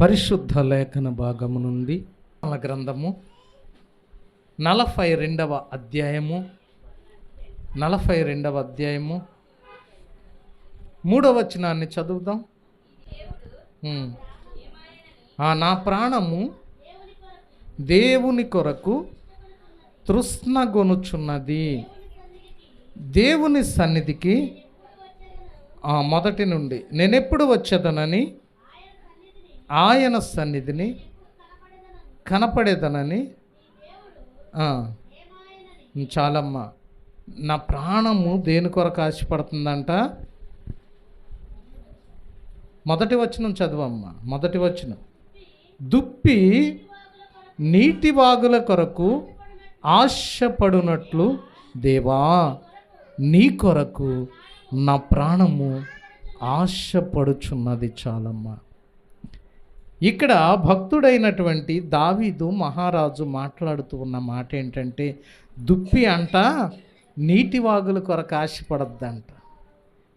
పరిశుద్ధ లేఖన భాగము నుండి మన గ్రంథము నలభై రెండవ అధ్యాయము నలభై రెండవ అధ్యాయము. మూడవ వచనాన్ని చదువుదాం. ఆ నా ప్రాణము దేవుని కొరకు తృష్ణగొనుచున్నది. దేవుని సన్నిధికి మొదటి నుండి. నేనెప్పుడు వచ్చేదనని? ఆయన సన్నిధిని కనపడేదనని చాలమ్మ చాలమ్మా. నా ప్రాణము దేని కొరకు ఆశపడుతుందంట? మొదటి వచనం చదువమ్మ మొదటి వచనం. దుప్పి నీటి వాగుల కొరకు ఆశపడునట్లు దేవా నీ కొరకు నా ప్రాణము ఆశపడుచున్నది చాలమ్మా. ఇక్కడ భక్తుడైనటువంటి దావీదు మహారాజు మాట్లాడుతూ ఉన్న మాట ఏంటంటే దుప్పి అంట నీటి వాగుల కొరకు ఆశపడద్దంట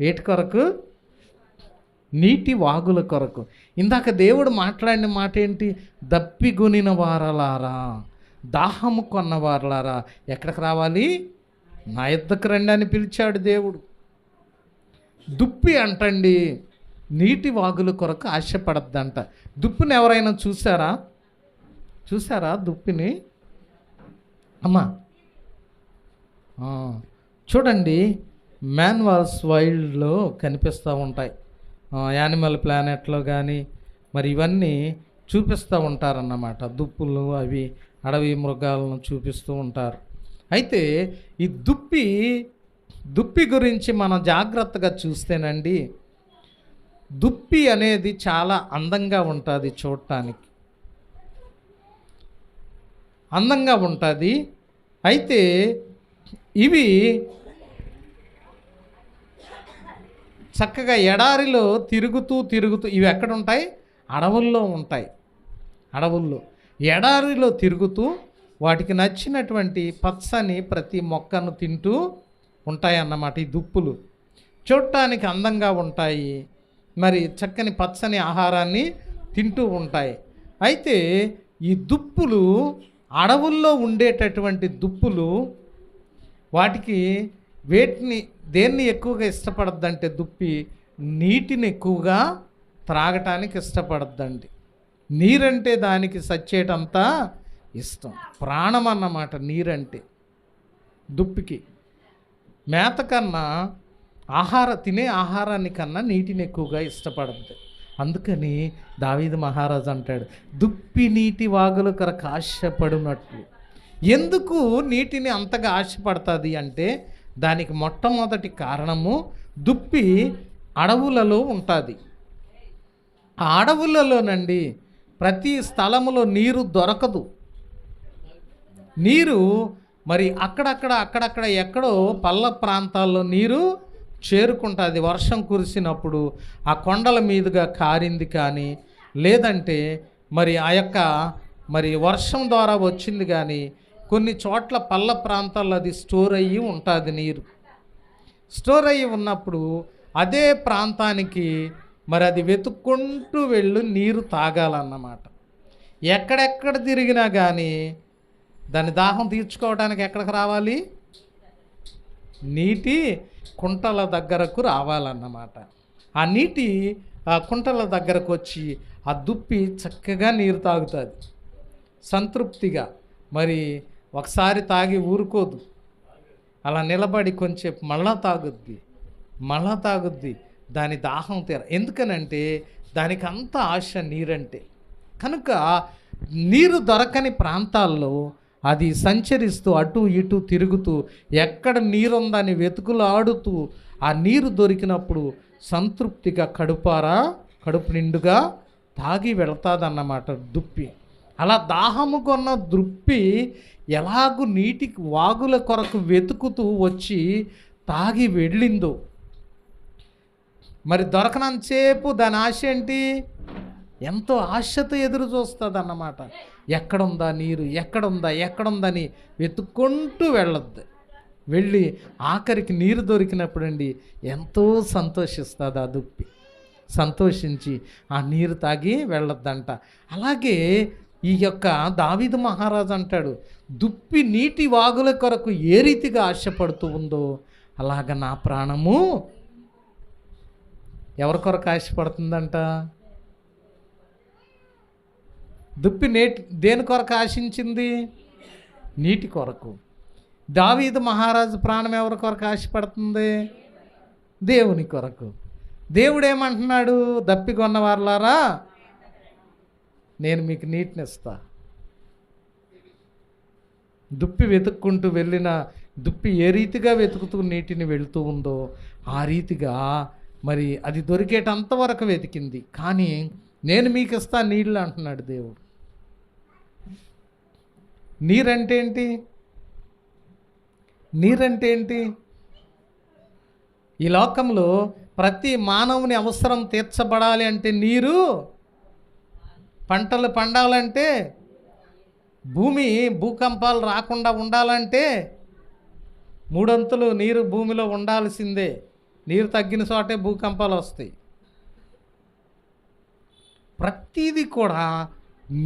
ఏటి కొరకు? నీటి వాగుల కొరకు. ఇందాక దేవుడు మాట్లాడిన మాట ఏంటి? దప్పిగొనిన వారలారా దాహము కొన్న వారలారా. ఎక్కడికి రావాలి? నా యుద్ధకు రండి అని పిలిచాడు దేవుడు. దుప్పి అంటండి నీటి వాగుల కొరకు ఆశపడద్దంట. దుప్పిని ఎవరైనా చూసారా చూసారా దుప్పిని? అమ్మా. చూడండి మ్యాన్వాల్స్ వైల్డ్లో కనిపిస్తూ ఉంటాయి. యానిమల్ ప్లానెట్లో కానీ మరి ఇవన్నీ చూపిస్తూ ఉంటారన్నమాట. దుప్పులు అవి అడవి మృగాలను చూపిస్తూ ఉంటారు. అయితే ఈ దుప్పి దుప్పి గురించి మనం జాగ్రత్తగా చూస్తేనండి దుప్పి అనేది చాలా అందంగా ఉంటుంది చూడటానికి అందంగా ఉంటుంది. అయితే ఇవి చక్కగా ఎడారిలో తిరుగుతూ తిరుగుతూ ఇవి ఎక్కడ ఉంటాయి అడవుల్లో ఉంటాయి. అడవుల్లో. ఎడారిలో తిరుగుతూ వాటికి నచ్చినటువంటి పచ్చని ప్రతి మొక్కను తింటూ ఉంటాయన్నమాట ఈ దుప్పులు. చూడటానికి అందంగా ఉంటాయి. మరి చక్కని పచ్చని ఆహారాన్ని తింటూ ఉంటాయి. అయితే ఈ దుప్పులు అడవుల్లో ఉండేటటువంటి దుప్పులు వాటికి వేటిని దేన్ని ఎక్కువగా ఇష్టపడద్దంటే దుప్పి నీటిని ఎక్కువగా త్రాగటానికి ఇష్టపడద్దండి. నీరంటే దానికి సచ్చేటంతా ఇష్టం. ప్రాణం అన్నమాట నీరంటే దుప్పికి. మేత కన్నా ఆహార తినే ఆహారాన్ని కన్నా నీటిని ఎక్కువగా ఇష్టపడద్దు. అందుకని దావీదు మహారాజు అంటాడు దుప్పి నీటి వాగులు కరకు ఆశపడినట్లు ఎందుకు నీటిని అంతగా ఆశపడుతుంది అంటే దానికి మొట్టమొదటి కారణము దుప్పి అడవులలో ఉంటుంది. ఆ అడవులలోనండి ప్రతి స్థలములో నీరు దొరకదు. నీరు మరి అక్కడక్కడ అక్కడక్కడ ఎక్కడో పల్ల ప్రాంతాల్లో నీరు చేరుకుంటుంది వర్షం కురిసినప్పుడు ఆ కొండల మీదుగా కారింది కానీ లేదంటే మరి ఆ యొక్క మరి వర్షం ద్వారా వచ్చింది కానీ కొన్ని చోట్ల పల్ల ప్రాంతాల్లో అది స్టోర్ అయ్యి ఉంటుంది నీరు. స్టోర్ అయ్యి ఉన్నప్పుడు అదే ప్రాంతానికి మరి అది వెతుక్కుంటూ వెళ్ళు నీరు తాగాలన్నమాట. ఎక్కడెక్కడ తిరిగినా కానీ దాని దాహం తీర్చుకోవడానికి ఎక్కడికి రావాలి? నీటి కుంటల దగ్గరకు రావాలన్నమాట. ఆ నీటి ఆ కుంటల దగ్గరకు వచ్చి ఆ దుప్పి చక్కగా నీరు తాగుతుంది. సంతృప్తిగా. మరి ఒకసారి తాగి ఊరుకోదు. అలా నిలబడి కొంచెం మళ్ళా తాగుద్ది. మళ్ళా తాగుద్ది. దాని దాహం తీర. ఎందుకనంటే దానికి అంత ఆశ నీరంటే. కనుక నీరు దొరకని ప్రాంతాల్లో అది సంచరిస్తూ అటు ఇటు తిరుగుతూ ఎక్కడ నీరుందని వెతుకులాడుతూ ఆ నీరు దొరికినప్పుడు సంతృప్తిగా కడుపారా కడుపు నిండుగా తాగి వెళతాదన్నమాట దుప్పి. అలా దాహము కొన్న దుప్పి ఎలాగూ నీటి వాగుల కొరకు వెతుకుతూ వచ్చి తాగి వెళ్ళిందో. మరి దొరకనంతసేపు దాని ఆశ ఏంటి? ఎంతో ఆశతో ఎదురు చూస్తుంది అన్నమాట ఎక్కడుందా నీరు? ఎక్కడుందా? ఎక్కడుందని వెతుక్కుంటూ వెళ్ళొద్దు. వెళ్ళి ఆఖరికి నీరు దొరికినప్పుడండి ఎంతో సంతోషిస్తుంది ఆ దుప్పి. సంతోషించి ఆ నీరు తాగి వెళ్ళొద్దంట. అలాగే ఈ యొక్క దావిద మహారాజు అంటాడు దుప్పి నీటి వాగుల కొరకు ఏ రీతిగా ఆశపడుతూ ఉందో అలాగ నా ప్రాణము ఎవరి కొరకు ఆశపడుతుందంట? దుప్పి నేటి దేని కొరకు ఆశించింది? నీటి కొరకు. దావీదు మహారాజు ప్రాణం ఎవరి కొరకు ఆశపడుతుంది? దేవుని కొరకు. దేవుడు ఏమంటున్నాడు దప్పికొన్న వారులారా నేను మీకు నీటినిస్తా. దుప్పి వెతుక్కుంటూ వెళ్ళిన దుప్పి ఏ రీతిగా వెతుకుతూ నీటిని వెళుతూ ఉందో ఆ రీతిగా మరి అది దొరికేటంతవరకు వెతికింది. కానీ నేను మీకు ఇస్తా నీళ్ళు అంటున్నాడు దేవుడు. నీరంటే ఏంటి నీరంటే ఏంటి ఈ లోకంలో ప్రతి మానవుని అవసరం తీర్చబడాలి అంటే నీరు పంటలు పండాలంటే భూమి భూకంపాలు రాకుండా ఉండాలంటే మూడంతులు నీరు భూమిలో ఉండాల్సిందే. నీరు తగ్గిన చోటే భూకంపాలు వస్తాయి. ప్రతిదీ కూడా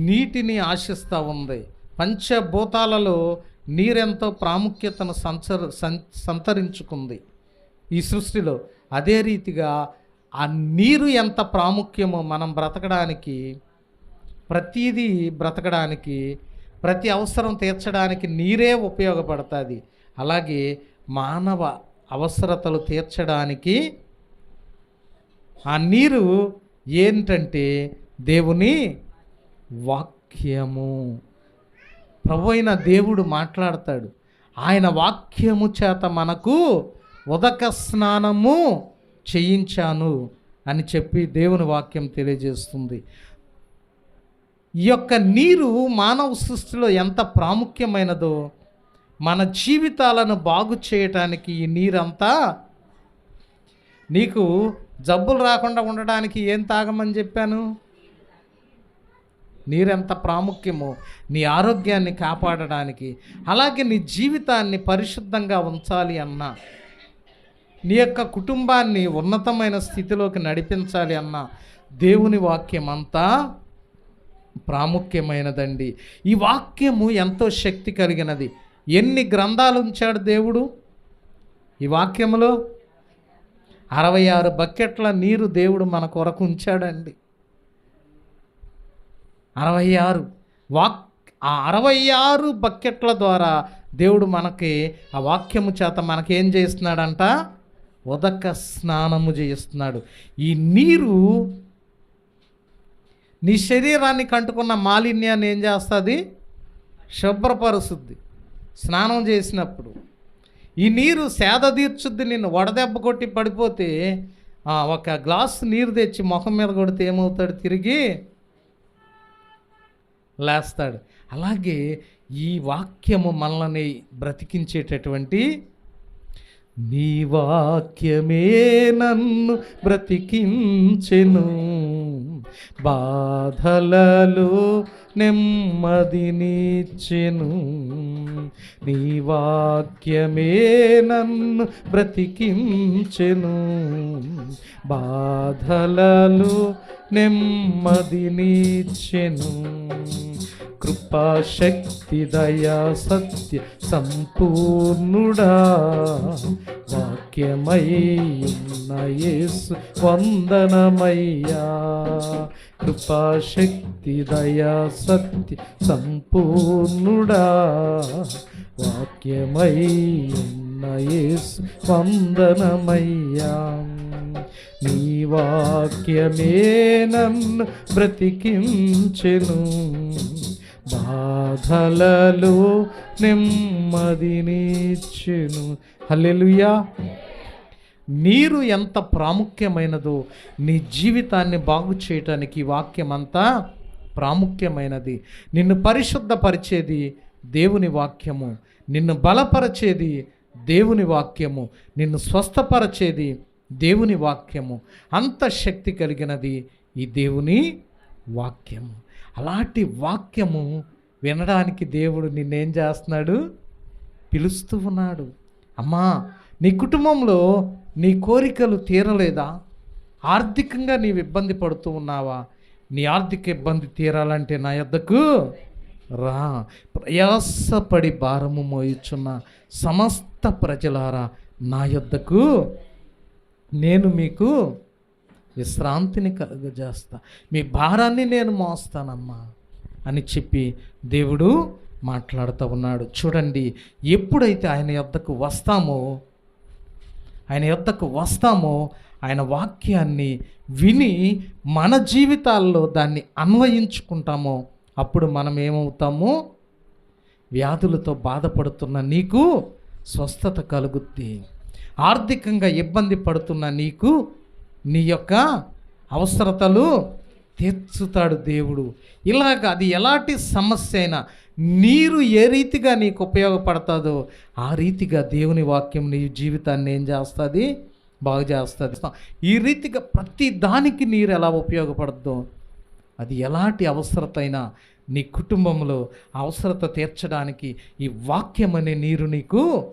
నీటిని ఆశిస్తూ ఉంది. పంచభూతాలలో నీరెంతో ప్రాముఖ్యతను సంచర సంతరించుకుంది. ఈ సృష్టిలో అదే రీతిగా ఆ నీరు ఎంత ప్రాముఖ్యమో మనం బ్రతకడానికి ప్రతీదీ బ్రతకడానికి ప్రతి అవసరం తీర్చడానికి నీరే ఉపయోగపడుతుంది. అలాగే మానవ అవసరతలు తీర్చడానికి ఆ నీరు ఏంటంటే దేవుని వాక్యము. ప్రభు అయిన దేవుడు మాట్లాడతాడు. ఆయన వాక్యము చేత మనకు ఉదక స్నానము చేయించాను అని చెప్పి దేవుని వాక్యం తెలియజేస్తుంది. ఈ యొక్క నీరు మానవ సృష్టిలో ఎంత ప్రాముఖ్యమైనదో మన జీవితాలను బాగు చేయటానికి ఈ నీరంతా నీకు జబ్బులు రాకుండా ఉండడానికి ఏం తాగమని చెప్పాను? నీరెంత ప్రాముఖ్యమో నీ ఆరోగ్యాన్ని కాపాడడానికి అలాగే నీ జీవితాన్ని పరిశుద్ధంగా ఉంచాలి అన్నా నీ యొక్క కుటుంబాన్ని ఉన్నతమైన స్థితిలోకి నడిపించాలి అన్న దేవుని వాక్యం అంతా ప్రాముఖ్యమైనదండి. ఈ వాక్యము ఎంతో శక్తి కలిగినది. ఎన్ని గ్రంథాలు ఉంచాడు దేవుడు? ఈ వాక్యములో అరవై ఆరు బకెట్ల నీరు దేవుడు మన కొరకు ఉంచాడండి. అరవై ఆరు. వాక్ ఆ అరవై ఆరు బకెట్ల ద్వారా దేవుడు మనకి ఆ వాక్యము చేత మనకేం చేస్తున్నాడంట ఉదక స్నానము చేస్తున్నాడు ఈ నీరు నీ శరీరాన్ని కంటుకున్న మాలిన్యాన్ని ఏం చేస్తుంది? శుభ్రపరుస్తుంది. స్నానం చేసినప్పుడు. ఈ నీరు సేద తీర్చుద్ది నిన్ను వడదెబ్బ కొట్టి పడిపోతే ఒక గ్లాస్ నీరు తెచ్చి ముఖం మీద కొడితే ఏమవుతాడు? తిరిగి లేస్తాడు. అలాగే ఈ వాక్యము మనల్ని బ్రతికించేటటువంటి నీ వాక్యమే నన్ను బ్రతికించెను. బాధలలో నెమ్మదినిచ్చెను నీ వాక్యమే నన్ను బ్రతికించెను. బాధలలో నెమ్మదినిచ్చెను కృపాశక్తి దయా సత్య సంపూర్ణుడా. వాక్యమై యేసు వందనమయ్యా. కృపాశక్తి దయా సత్య సంపూర్ణుడా. వాక్యమై యేసు వందనమయ్యా. నీ వాక్యమే నన్ను బ్రతికించెను. బాధలలో నెమ్మదినిచ్చెను హల్లెలుయా. నీరు ఎంత ప్రాముఖ్యమైనదో నీ జీవితాన్ని బాగు చేయటానికి వాక్యం అంతా ప్రాముఖ్యమైనది. నిన్ను పరిశుద్ధపరిచేది దేవుని వాక్యము. నిన్ను బలపరిచేది దేవుని వాక్యము. నిన్ను స్వస్థపరచేది దేవుని వాక్యము. అంత శక్తి కలిగినది ఈ దేవుని వాక్యము. అలాంటి వాక్యము వినడానికి దేవుడు నిన్నేం చేస్తున్నాడు? పిలుస్తూ ఉన్నాడు. అమ్మా నీ కుటుంబంలో నీ కోరికలు తీరలేదా? ఆర్థికంగా నీవు ఇబ్బంది పడుతూ ఉన్నావా? నీ ఆర్థిక ఇబ్బంది తీరాలంటే నా యొద్దకు రా. ప్రయాసపడి భారము మోయిచున్న సమస్త ప్రజలారా నా యొద్దకు నేను మీకు విశ్రాంతిని కలుగజేస్తా. మీ భారాన్ని నేను మోస్తానమ్మా అని చెప్పి దేవుడు మాట్లాడుతూ ఉన్నాడు. చూడండి ఎప్పుడైతే ఆయన యొద్దకు వస్తామో ఆయన యొద్దకు వస్తామో ఆయన వాక్యాన్ని విని మన జీవితాల్లో దాన్ని అన్వయించుకుంటామో అప్పుడు మనం ఏమవుతాము? వ్యాధులతో బాధపడుతున్న నీకు స్వస్థత కలుగుద్ది. ఆర్థికంగా ఇబ్బంది పడుతున్న నీకు నీ యొక్క అవసరతలు తీర్చుతాడు దేవుడు. ఇలాగ అది ఎలాంటి సమస్య అయినా నీరు ఏ రీతిగా నీకు ఉపయోగపడుతుందో ఆ రీతిగా దేవుని వాక్యం నీ జీవితాన్ని ఏం చేస్తుంది? బాగు చేస్తుంది. ఈ రీతిగా ప్రతి దానికి నీరు ఎలా ఉపయోగపడుతుందో అది ఎలాంటి అవసరత అయినా నీ కుటుంబంలో అవసరత తీర్చడానికి ఈ వాక్యం అనే నీరు నీకు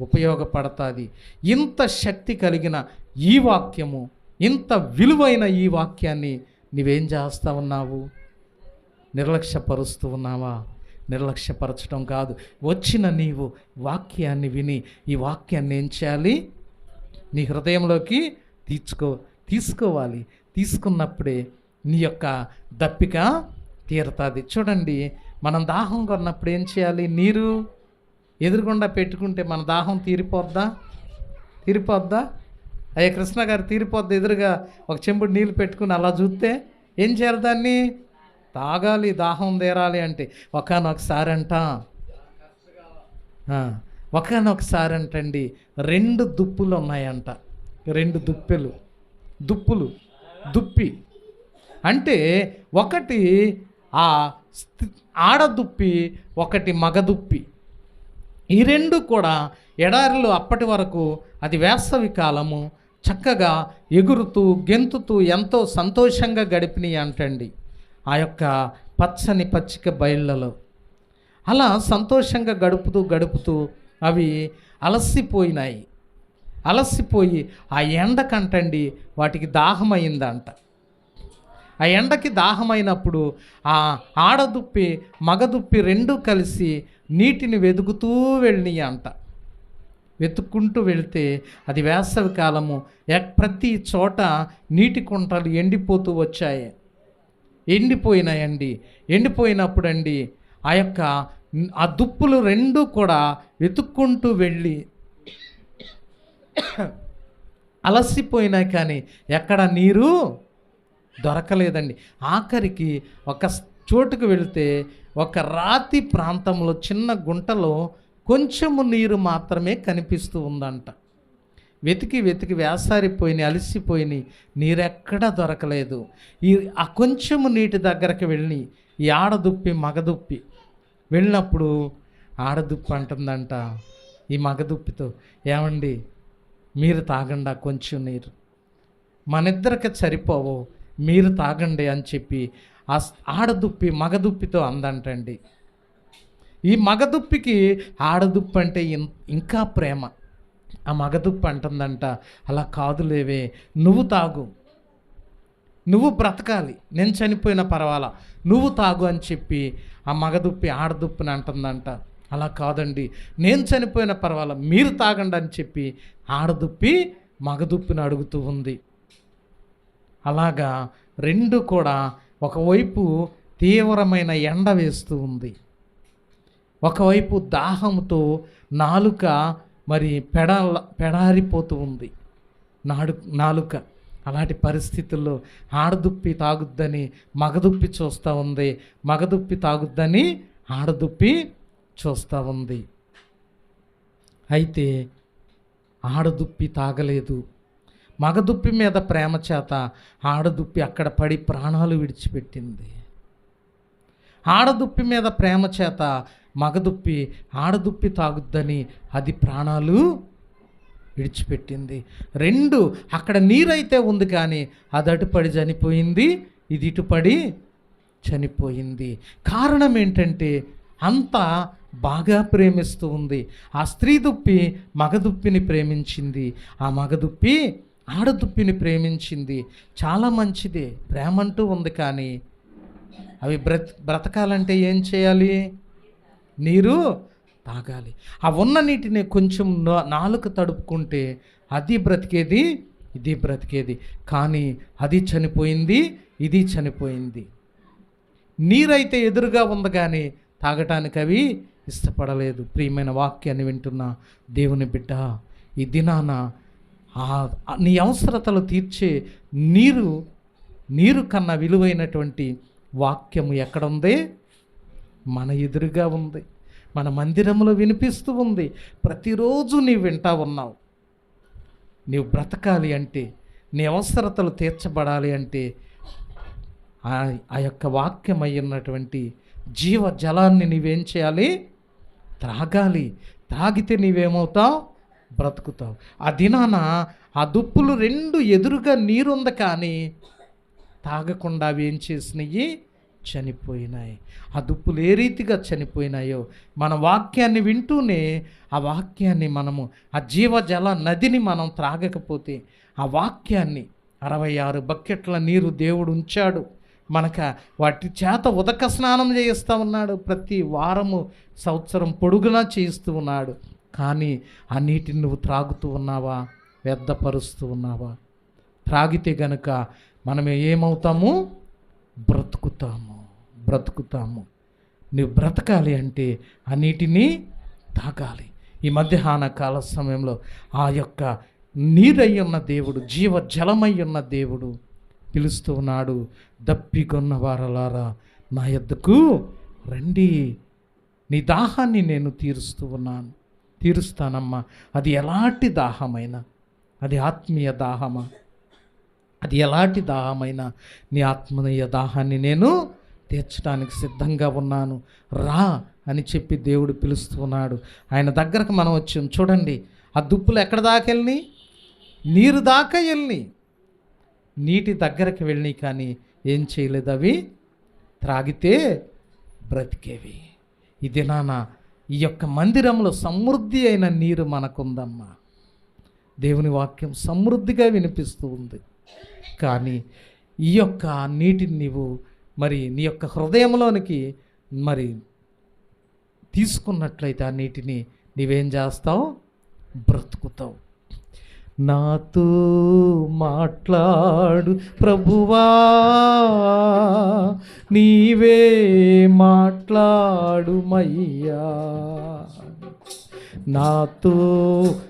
ఉపయోగపడుతుంది. ఇంత శక్తి కలిగిన ఈ వాక్యము ఇంత విలువైన ఈ వాక్యాన్ని నీవేం చేస్తా ఉన్నావు? నిర్లక్ష్యపరుస్తూ ఉన్నావా? నిర్లక్ష్యపరచడం కాదు. వచ్చిన నీవు వాక్యాన్ని విని ఈ వాక్యాన్ని ఏం చేయాలి? నీ హృదయంలోకి తీర్చుకో తీసుకోవాలి. తీసుకున్నప్పుడే నీ యొక్క దప్పిక తీరుతుంది. చూడండి మనం దాహం కొన్నప్పుడు ఏం చేయాలి? నీరు ఎదురుగుండా పెట్టుకుంటే మన దాహం తీరిపోద్దా? తీరిపోద్దా? అయ్యా కృష్ణ గారు తీరిపోద్ది ఎదురుగా ఒక చెంబుడు నీళ్ళు పెట్టుకుని అలా చూస్తే ఏం చేయాలి దాన్ని? తాగాలి దాహం తీరాలి అంటే ఒకనొకసారి అంట. ఒకనొకసారి అంటండి రెండు దుప్పులు ఉన్నాయంట రెండు దుప్పెలు దుప్పులు దుప్పి. అంటే ఒకటి ఆ ఆడదుప్పి ఒకటి మగదుప్పి ఈ రెండు కూడా ఎడారిలో అప్పటి వరకు అది వేసవి కాలము చక్కగా ఎగురుతూ గెంతుతూ ఎంతో సంతోషంగా గడిపినాయి అంటండి ఆ యొక్క పచ్చని పచ్చిక బయళ్ళలో. అలా సంతోషంగా గడుపుతూ గడుపుతూ అవి అలసిపోయినాయి. అలసిపోయి ఆ ఎండకంటండి వాటికి దాహమైందంట. ఆ ఎండకి దాహమైనప్పుడు ఆ ఆడదుప్పి మగదుప్పి రెండూ కలిసి నీటిని వెదుగుతూ వెళ్ళినాయి అంట వెతుక్కుంటూ వెళ్తే అది వేసవి కాలము. ప్రతి చోట నీటి కుంటలు ఎండిపోతూ వచ్చాయి. ఎండిపోయినాయండి. ఎండిపోయినప్పుడండి ఆ యొక్క ఆ దుప్పులు రెండూ కూడా వెతుక్కుంటూ వెళ్ళి అలసిపోయినా కానీ ఎక్కడ నీరు దొరకలేదండి. ఆఖరికి ఒక చోటుకు వెళితే ఒక రాతి ప్రాంతంలో చిన్న గుంటలో కొంచెము నీరు మాత్రమే కనిపిస్తూ ఉందంట. వెతికి వెతికి వేసారిపోయినాయి అలసిపోయినాయి. నీరెక్కడా దొరకలేదు. ఈ ఆ కొంచెము నీటి దగ్గరకు వెళ్ళి ఈ ఆడదుప్పి మగదుప్పి వెళ్ళినప్పుడు ఆడదుప్పి అంటుందంట ఈ మగదుప్పితో ఏమండి మీరు తాగండి ఆ కొంచెం నీరు. మనిద్దరికి సరిపోవు మీరు తాగండి అని చెప్పి ఆ ఆడదుప్పి మగదుప్పితో అందంటండి. ఈ మగదుప్పికి ఆడదుప్పి అంటే ఇంకా ప్రేమ. ఆ మగదుప్పి అంటుందంట అలా కాదులేవే నువ్వు తాగు. నువ్వు బ్రతకాలి. నేను చనిపోయిన పర్వాలా. నువ్వు తాగు అని చెప్పి ఆ మగదుప్పి ఆడదుప్పిని అంటుందంట. అలా కాదండి. నేను చనిపోయిన పర్వాలా. మీరు తాగండి అని చెప్పి ఆడదుప్పి మగదుప్పిని అడుగుతూ ఉంది. అలాగా రెండు కూడా ఒకవైపు తీవ్రమైన ఎండ వేస్తూ ఉంది. ఒకవైపు దాహంతో నాలుక మరి పెడ పెడారిపోతూ ఉంది. నాడు నాలుక. అలాంటి పరిస్థితుల్లో ఆడదుప్పి తాగుద్దని మగదుప్పి చూస్తూ ఉంది. మగదుప్పి తాగుద్దని ఆడదుప్పి చూస్తూ ఉంది. అయితే ఆడదుప్పి తాగలేదు. మగదుప్పి మీద ప్రేమ చేత ఆడదుప్పి అక్కడ పడి ప్రాణాలు విడిచిపెట్టింది. ఆడదుప్పి మీద ప్రేమ చేత మగదుప్పి ఆడదుప్పి తాగుద్దని అది ప్రాణాలు విడిచిపెట్టింది. రెండు అక్కడ నీరైతే ఉంది కానీ అది అటుపడి చనిపోయింది ఇది ఇటుపడి చనిపోయింది. కారణం ఏంటంటే అంత బాగా ప్రేమిస్తూ ఉంది. ఆ స్త్రీ దుప్పి మగదుప్పిని ప్రేమించింది. ఆ మగదుప్పి ఆడదుప్పిని ప్రేమించింది. చాలా మంచిదే ప్రేమ అంటూ ఉంది కానీ అవి బ్రత బ్రతకాలంటే ఏం చేయాలి? నీరు తాగాలి. ఆ ఉన్న నీటిని కొంచెం నా- నాలుక తడుపుకుంటే అది బ్రతికేది ఇది బ్రతికేది. కానీ అది చనిపోయింది ఇది చనిపోయింది. నీరైతే ఎదురుగా ఉంది కానీ తాగటానికి అవి ఇష్టపడలేదు. ప్రియమైన వాక్యాన్ని వింటున్న దేవుని బిడ్డ ఈ దినాన ఆ నీ అవసరతలు తీర్చే నీరు నీరు కన్నా విలువైనటువంటి వాక్యము ఎక్కడుంది? మన ఎదురుగా ఉంది. మన మందిరంలో వినిపిస్తూ ఉంది. ప్రతిరోజు నీవు వింటా ఉన్నావు. నీవు బ్రతకాలి అంటే నీ అవసరతలు తీర్చబడాలి అంటే ఆ ఆ యొక్క వాక్యమై ఉన్నటువంటి జీవ జలాన్ని నీవేం చేయాలి? త్రాగాలి. త్రాగితే నీవేమవుతావు? బ్రతుకుతావు. ఆ దినాన ఆ దుప్పులు రెండు ఎదురుగా నీరుంది కానీ తాగకుండా అవి ఏం చేసినాయి చనిపోయినాయి. ఆ దుప్పులు ఏ రీతిగా చనిపోయినాయో మన వాక్యాన్ని వింటూనే ఆ వాక్యాన్ని మనము ఆ జీవజల నదిని మనం త్రాగకపోతే ఆ వాక్యాన్ని అరవై ఆరు బకెట్ల నీరు దేవుడు ఉంచాడు. మనక వాటి చేత ఉదక స్నానం చేయిస్తూ ఉన్నాడు. ప్రతి వారము సంవత్సరం పొడుగునా చేయిస్తూ ఉన్నాడు. కానీ ఆ నీటిని నువ్వు త్రాగుతూ ఉన్నావా? వ్యర్థపరుస్తూ ఉన్నావా? త్రాగితే గనుక మనం ఏమవుతాము? బ్రతుకుతాము బ్రతుకుతాము. నువ్వు బ్రతకాలి అంటే ఆ నీటిని తాగాలి. ఈ మధ్యాహ్న కాల సమయంలో ఆ యొక్క నీరై ఉన్న దేవుడు జీవ జలమై ఉన్న దేవుడు పిలుస్తూ ఉన్నాడు దప్పికొన్న వారలారా నా యొద్దకు రండి. నీ దాహాన్ని నేను తీరుస్తూ ఉన్నాను. తీరుస్తానమ్మా. అది ఎలాంటి దాహమైనా? అది ఆత్మీయ దాహమా? అది ఎలాంటి దాహమైనా నీ ఆత్మీయ దాహాన్ని నేను తీర్చడానికి సిద్ధంగా ఉన్నాను. రా అని చెప్పి దేవుడు పిలుస్తున్నాడు ఆయన దగ్గరకు మనం వచ్చాం. చూడండి ఆ దుప్పులు ఎక్కడ దాకా వెళ్ళి నీరు దాకా వెళ్ళి నీటి దగ్గరకు వెళ్ళి కానీ ఏం చేయలేదు అవి. త్రాగితే బ్రతికేవి. ఇది నాన్న ఈ యొక్క మందిరంలో సమృద్ధి అయిన నీరు మనకుందమ్మా. దేవుని వాక్యం సమృద్ధిగా వినిపిస్తూ ఉంది. కానీ ఈ యొక్క నీటిని నీవు మరి నీ యొక్క హృదయంలోనికి మరి తీసుకున్నట్లయితే ఆ నీటిని నీవేం చేస్తావు? బ్రతుకుతావు. నాతో మాట్లాడు ప్రభువా. నీవే మాట్లాడుమయ్యా నాతో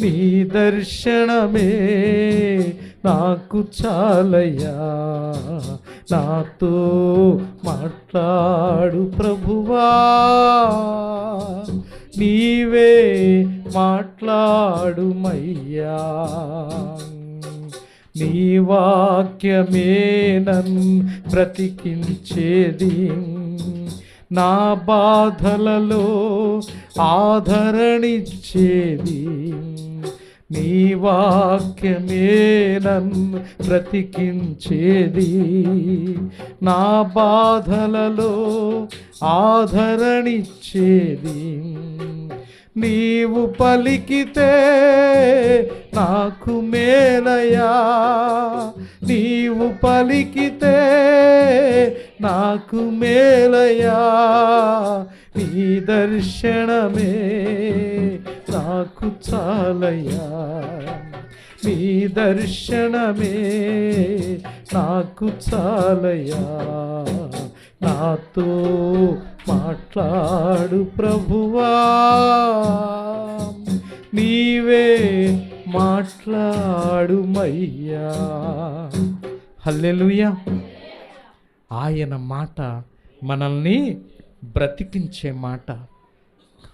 నీ దర్శనమే నాకు చాలయ్యా. నాతో మాట్లాడు ప్రభువా. నీవే మాట్లాడుమయ్యా. నీ వాక్యమే నన్ను బ్రతికించేది. నా బాధలలో ఆదరణిచ్చేది నీ వాక్యమే నన్ను బ్రతికించేది. నా బాధలలో ఆదరణిచ్చేది. నీవు పలికితే నాకు మేలయా? నీవు పలికితే నాకు మేలయా? నీ దర్శనమే నాకు చాలయా? నీ దర్శనమే నాకు చాలయా? నాతో మాట్లాడు ప్రభువా. నీవే మాట్లాడుమయ్యా. హల్లెలుయా. ఆయన మాట మనల్ని బ్రతికించే మాట.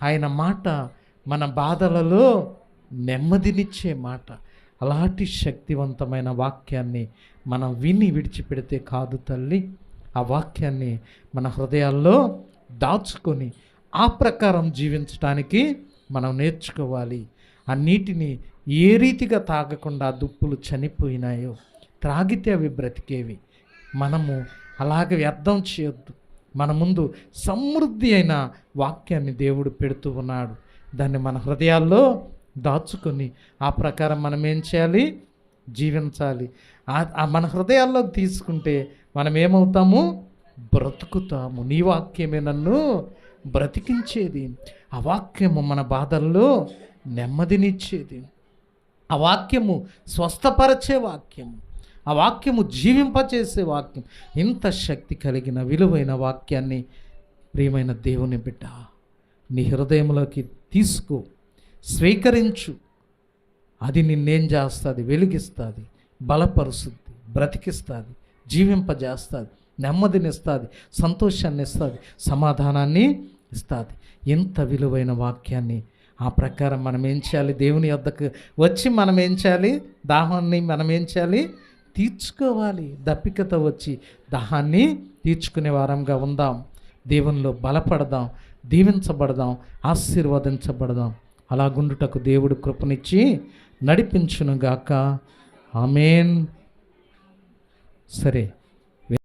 ఆయన మాట మన బాధలలో నెమ్మదినిచ్చే మాట. అలాంటి శక్తివంతమైన వాక్యాన్ని మనం విని విడిచిపెడితే కాదు తల్లి. ఆ వాక్యాన్ని మన హృదయాల్లో దాచుకొని ఆ ప్రకారం జీవించడానికి మనం నేర్చుకోవాలి. ఆ నీటిని ఏ రీతిగా తాగకుండా దుప్పులు చనిపోయినాయో త్రాగితే అవి బ్రతికేవి. మనము అలాగ వ్యర్థం చేయొద్దు. మన ముందు సమృద్ధి అయిన వాక్యాన్ని దేవుడు పెడుతూ ఉన్నాడు. దాన్ని మన హృదయాల్లో దాచుకొని ఆ ప్రకారం మనం ఏం చేయాలి? జీవించాలి. ఆ- ఆ మన హృదయాల్లోకి తీసుకుంటే మనం ఏమవుతాము బ్రతుకుతాము. నీ వాక్యమే నన్ను బ్రతికించేది. ఆ వాక్యము మన బాధల్లో నెమ్మదినిచ్చేది. ఆ వాక్యము స్వస్థపరచే వాక్యము ఆ వాక్యము జీవింపచేసే వాక్యం. ఇంత శక్తి కలిగిన విలువైన వాక్యాన్ని ప్రియమైన దేవుని బిడ్డ నీ హృదయంలోకి తీసుకో. స్వీకరించు. అది నిన్నేం చేస్తుంది? వెలిగిస్తుంది. బలపరుస్తుంది. బ్రతికిస్తుంది. జీవింపజేస్తుంది నెమ్మదినిస్తుంది సంతోషాన్ని ఇస్తుంది సమాధానాన్ని ఇస్తుంది. ఎంత విలువైన వాక్యాన్ని. ఆ ప్రకారం మనం ఏం చేయాలి? దేవుని వద్దకు వచ్చి మనం ఏం చేయాలి? దాహాన్ని మనం ఏం చేయాలి? తీర్చుకోవాలి. దప్పికత వచ్చి దాహాన్ని తీర్చుకునే వారంగా ఉందాం. దేవునిలో బలపడదాం దీవించబడదాం ఆశీర్వదించబడదాం. అలా గుండుటకు దేవుడు కృపనిచ్చి నడిపించునుగాక. ఆమెన్. ಸರಿ